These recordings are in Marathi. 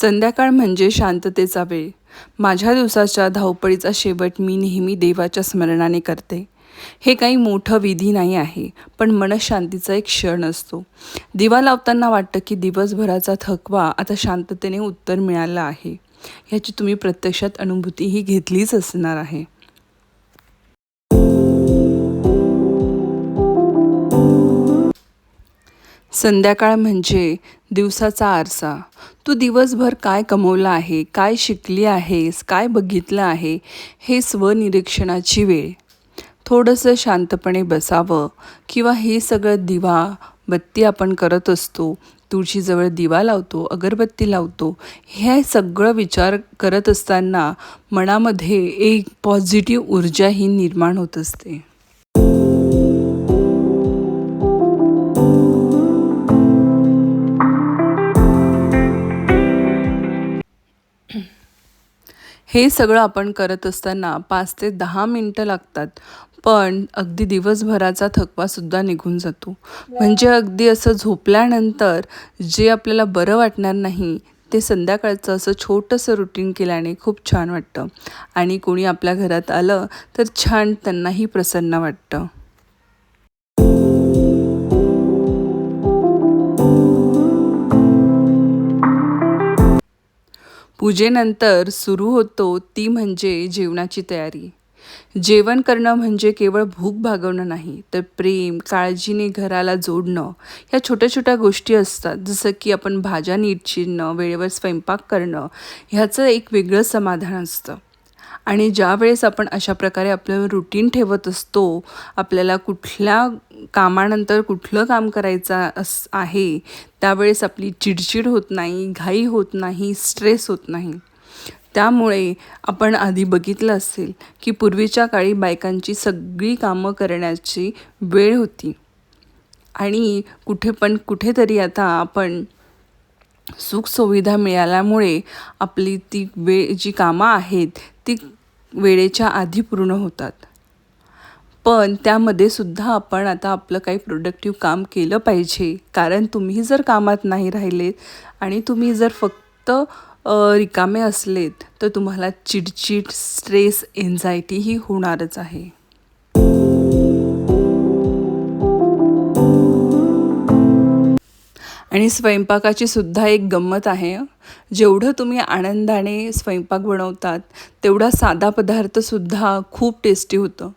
संध्याकाळ म्हणजे शांततेचा वेळ. माझ्या दिवसाच्या धावपळीचा शेवट मी नेहमी देवाच्या स्मरणाने करते. हे काही मोठं विधी नाही आहे पण मनशांतीचा एक क्षण असतो. दिवा लावताना वाटतं की दिवसभराचा थकवा आता शांततेने उत्तर मिळालं आहे. ह्याची तुम्ही प्रत्यक्षात अनुभूतीही घेतलीच असणार आहे. संध्याकाळ म्हणजे दिवसाचा आरसा. तू दिवसभर काय कमवलं आहे काय शिकली आहेस काय बघितलं आहे हे स्वनिरीक्षणाची वेळ. थोडंसं शांतपणे बसावं किंवा हे सगळं दिवा बत्ती आपण करत असतो तुळशीजवळ दिवा लावतो अगरबत्ती लावतो हे सगळं विचार करत असताना मनामध्ये एक पॉझिटिव्ह ऊर्जा ही निर्माण होत असते. हे सगळं आपण करत असताना पाच ते दहा मिनटं लागतात पण अगदी दिवसभराचा थकवासुद्धा निघून जातो. म्हणजे अगदी असं झोपल्यानंतर जे आपल्याला बरं वाटणार नाही ते संध्याकाळचं असं छोटंसं रुटीन केल्याने खूप छान वाटतं. आणि कोणी आपल्या घरात आलं तर छान त्यांनाही प्रसन्न वाटतं. पूजेनंतर सुरू होतो ती म्हणजे जेवणाची तयारी. जेवण करणं म्हणजे केवळ भूक भागवणं नाही तर प्रेम काळजीने घराला जोडणं ह्या छोट्या छोट्या गोष्टी असतात. जसं की आपण भाज्या नीट चिरणं वेळेवर स्वयंपाक करणं ह्याचं एक वेगळं समाधान असतं. आणि ज्या वेळेस आपण अशा प्रकारे आपलं रुटीन ठेवत असतो आपल्याला कुठल्या कामानंतर कुठलं काम करायचं अस आहे त्यावेळेस आपली चिडचिड होत नाही घाई होत नाही स्ट्रेस होत नाही. त्यामुळे आपण आधी बघितलं असेल की पूर्वीच्या काळी बायकांची सगळी कामं करण्याची वेळ होती. आणि कुठे पण कुठेतरी आता आपण सुखसुविधा मिळाल्यामुळे आपली ती वेळ जी कामं आहेत ती वेळेच्या आधी पूर्ण होतात. पण त्यामध्ये सुद्धा आपण आता आपलं काही प्रोडक्टिव्ह काम केलं पाहिजे. कारण तुम्ही जर कामात नाही राहिलेत आणि तुम्ही जर फक्त रिकामे असलेत तर तुम्हाला चिडचिड स्ट्रेस एन्झायटी ही होणारच आहे. आणि स्वयंपाकाची सुद्धा एक गंमत आहे. जेवढं तुम्ही आनंदाने स्वयंपाक बनवतात तेवढा साधा पदार्थसुद्धा खूप टेस्टी होतं.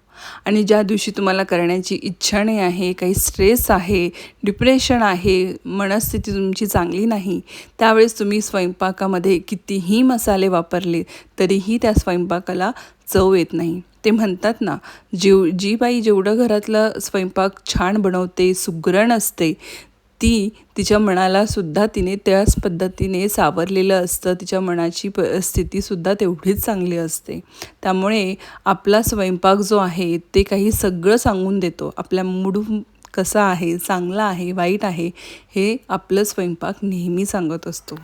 आणि ज्या दिवशी तुम्हाला करण्याची इच्छा नाही आहे काही स्ट्रेस आहे डिप्रेशन आहे मनस्थिती तुमची चांगली नाही त्यावेळेस तुम्ही स्वयंपाकामध्ये कितीही मसाले वापरले तरीही त्या स्वयंपाकाला चव येत नाही. ते म्हणतात ना जेव जी बाई जेवढं घरातलं स्वयंपाक छान बनवते सुगरण असते ती तिच्या मनालासुद्धा तिने त्याच पद्धतीने सावरलेलं असतं. तिच्या मनाची प स्थितीसुद्धा तेवढीच चांगली असते. त्यामुळे आपला स्वयंपाक जो आहे ते काही सगळं सांगून देतो. आपल्या मूड कसा आहे चांगला आहे वाईट आहे हे आपलं स्वयंपाक नेहमी सांगत असतो.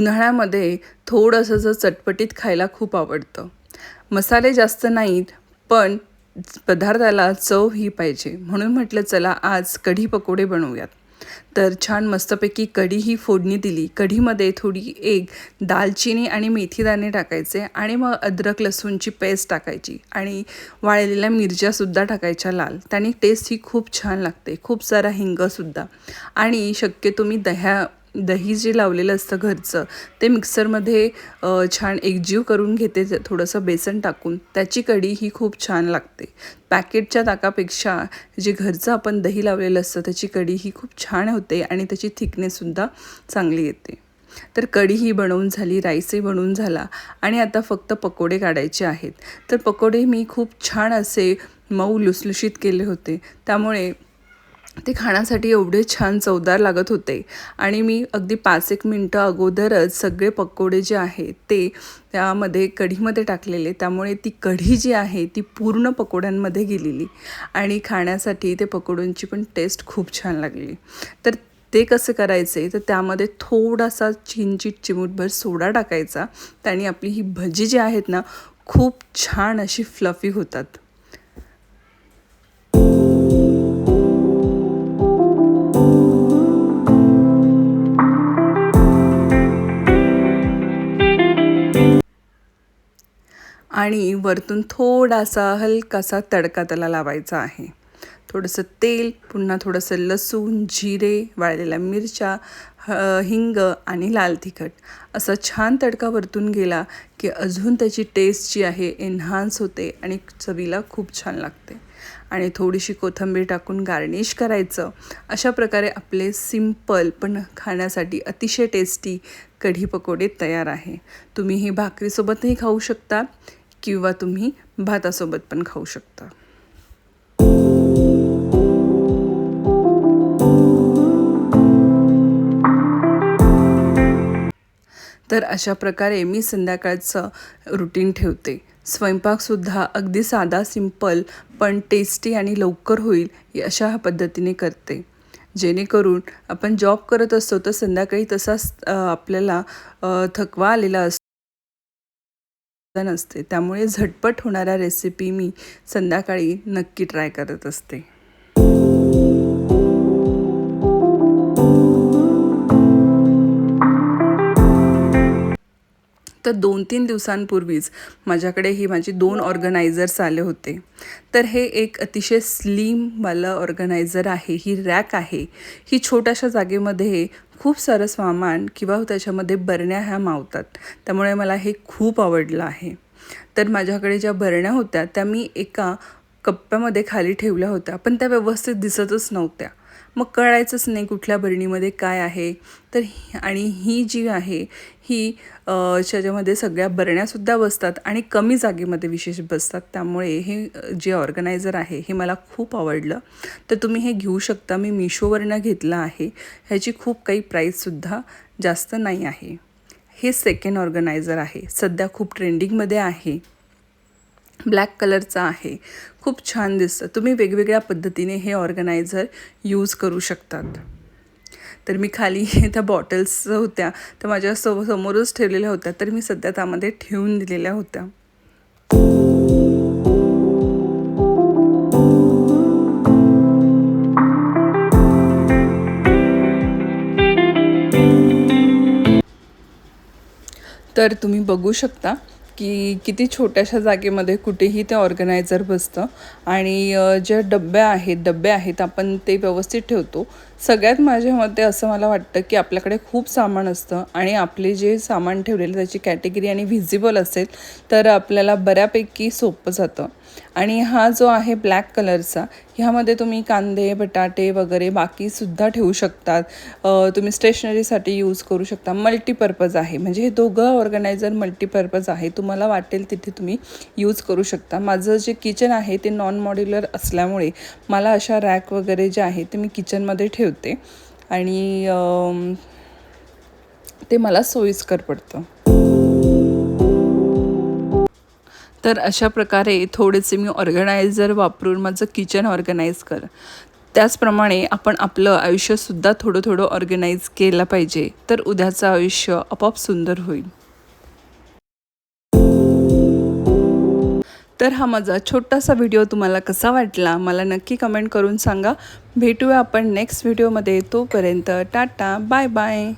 उन्हाळ्यामध्ये थोडंसं जर चटपटीत खायला खूप आवडतं. मसाले जास्त नाहीत पण पदार्थाला चव ही पाहिजे. म्हणून म्हटलं चला आज कढी पकोडे बनवूयात. तर छान मस्तपैकी कढी ही फोडणी दिली. कढीमध्ये थोडी एक दालचिनी आणि मेथीदाणे टाकायचे आणि मग अद्रक लसूणची पेस्ट टाकायची आणि वाळलेल्या मिरच्यासुद्धा टाकायच्या लाल. त्याने टेस्ट ही खूप छान लागते. खूप सारा हिंगसुद्धा आणि शक्यतो मी दह्या दही जे लावलेलं असतं घरचं ते मिक्सरमध्ये छान एकजीव करून घेते थोडंसं बेसन टाकून. त्याची कढी ही खूप छान लागते. पॅकेटच्या ताकापेक्षा जे घरचं आपण दही लावलेलं असतं त्याची कढी ही खूप छान होते आणि त्याची थिकनेससुद्धा चांगली येते. तर कढी ही बनवून झाली राईसही बनवून झाला आणि आता फक्त पकोडे काढायचे आहेत. तर पकोडे मी खूप छान असे मऊ लुसलुशीत केले होते. त्यामुळे ते खाण्यासाठी एवढे छान चवदार लागत होते. आणि मी अगदी पाच एक मिनटं अगोदरच सगळे पकोडे जे आहेत ते त्यामध्ये कढीमध्ये टाकलेले. त्यामुळे ती कढी जी आहे ती पूर्ण पकोड्यांमध्ये गेलेली. आणि खाण्यासाठी ते पकोड्यांची पण टेस्ट खूप छान लागली. तर ते कसं करायचे? तर त्यामध्ये थोडासा चिंचित चिमूटभर सोडा टाकायचा. त्याने आपली ही भजी जी आहेत ना खूप छान अशी फ्लफी होतात. आणि वरतून थोडासा हलकासा तडका त्याला लावायचा आहे. थोडंसं तेल पुन्हा थोडंसं लसूण जिरे वाळलेल्या मिरच्या हिंग आणि लाल तिखट. असा छान तडका वरतून गेला की अजून त्याची टेस्ट जी आहे एन्हान्स होते आणि चवीला खूप छान लागते. आणि थोडीशी कोथिंबीर टाकून गार्निश करायचं. अशा प्रकारे आपले सिंपल पण खाण्यासाठी अतिशय टेस्टी कढी पकोडे तयार आहे. तुम्ही हे भाकरीसोबतही खाऊ शकता. किंवा तुम्ही भातासोबत पण खाऊ शकता. तर अशा प्रकारे मी संध्याकाळचं रुटीन ठेवते. स्वयंपाकसुद्धा अगदी साधा सिंपल पण टेस्टी आणि लवकर होईल अशा पद्धतीने करते. जेणेकरून आपण जॉब करत असतो तर संध्याकाळी तसाच आपल्याला थकवा आलेला असतो नसते. त्यामुळे झटपट होणाऱ्या रेसिपी मी संध्याकाळी नक्की ट्राय करत असते. तर दोन तीन दिवसांपूर्वीच माझ्याकडे ही माझी दोन ऑर्गनायझर्स आले होते. तर हे एक अतिशय स्लीमवालं ऑर्गनायझर आहे ही रॅक आहे. ही छोट्याशा जागेमध्ये खूप सारं सामान किंवा त्याच्यामध्ये बरण्या ह्या मावतात. त्यामुळे मला हे खूप आवडलं आहे. तर माझ्याकडे ज्या बरण्या होत्या त्या मी एका कप्प्यामध्ये खाली ठेवल्या होत्या पण त्या व्यवस्थित दिसतच नव्हत्या. मग कळायचंच नाही कुठल्या बरणीमध्ये काय आहे. तर आणि ही जी आहे ही त्याच्यामध्ये सगळ्या बरण्यासुद्धा बसतात आणि कमी जागेमध्ये विशेष बसतात. त्यामुळे हे जे ऑर्गनायझर आहे हे मला खूप आवडलं. तर तुम्ही हे घेऊ शकता. मी मिशोवरनं घेतलं आहे. ह्याची खूप काही प्राईससुद्धा जास्त नाही आहे. हे सेकंड ऑर्गनायझर आहे. सध्या खूप ट्रेंडिंगमध्ये आहे. ब्लॅक कलरचा आहे. खूप छान दिसतं. तुम्ही वेगवेगळ्या पद्धतीने हे ऑर्गनायझर यूज करू शकतात. तर मी खाली त्या बॉटल्स होत्या. तर माझ्या सो समोरच ठेवलेल्या होत्या. तर मी सध्या त्यामध्ये ठेवून दिलेल्या होत्या. तर तुम्ही बघू शकता की किती छोट्याशा जागेमध्ये कुठेही ते ऑर्गनायझर बसतं. आणि ज्या डब्या आहेत डब्बे आहेत आपण ते व्यवस्थित ठेवतो. सगळ्यात माझ्या मते असं मला वाटतं की आपल्याकडे खूप सामान असतं आणि आपले जे सामान ठेवलेलं त्याची कॅटेगरी आणि व्हिजिबल असेल तर आपल्याला बऱ्यापैकी सोपं जातं. आणि हा जो आहे ब्लॅक कलरचा ह्यामध्ये तुम्ही कांदे बटाटे वगैरे बाकीसुद्धा ठेवू शकतात. तुम्ही स्टेशनरीसाठी यूज करू शकता. मल्टीपर्पज आहे. म्हणजे हे दोघं ऑर्गनायझर मल्टीपर्पज आहे. तुम्हाला वाटेल तिथे तुम्ही यूज करू शकता. माझं जे किचन आहे ते नॉन मॉड्युलर असल्यामुळे मला अशा रॅक वगैरे जे आहे ते मी किचनमध्ये ठेवते आणि ते मला सोयीस्कर पडतं. तर अशा प्रकारे थोडेसे मी ऑर्गनायझर वापरून माझं किचन ऑर्गनाईज कर. त्याचप्रमाणे आपण आपलं आयुष्यसुद्धा थोडं थोडं ऑर्गनाईज केलं पाहिजे तर उद्याचं आयुष्य आपोआप सुंदर होईल. तर हा माझा छोटासा व्हिडिओ तुम्हाला कसा वाटला मला नक्की कमेंट करून सांगा. भेटूया आपण नेक्स्ट व्हिडिओमध्ये तोपर्यंत टाटा बाय बाय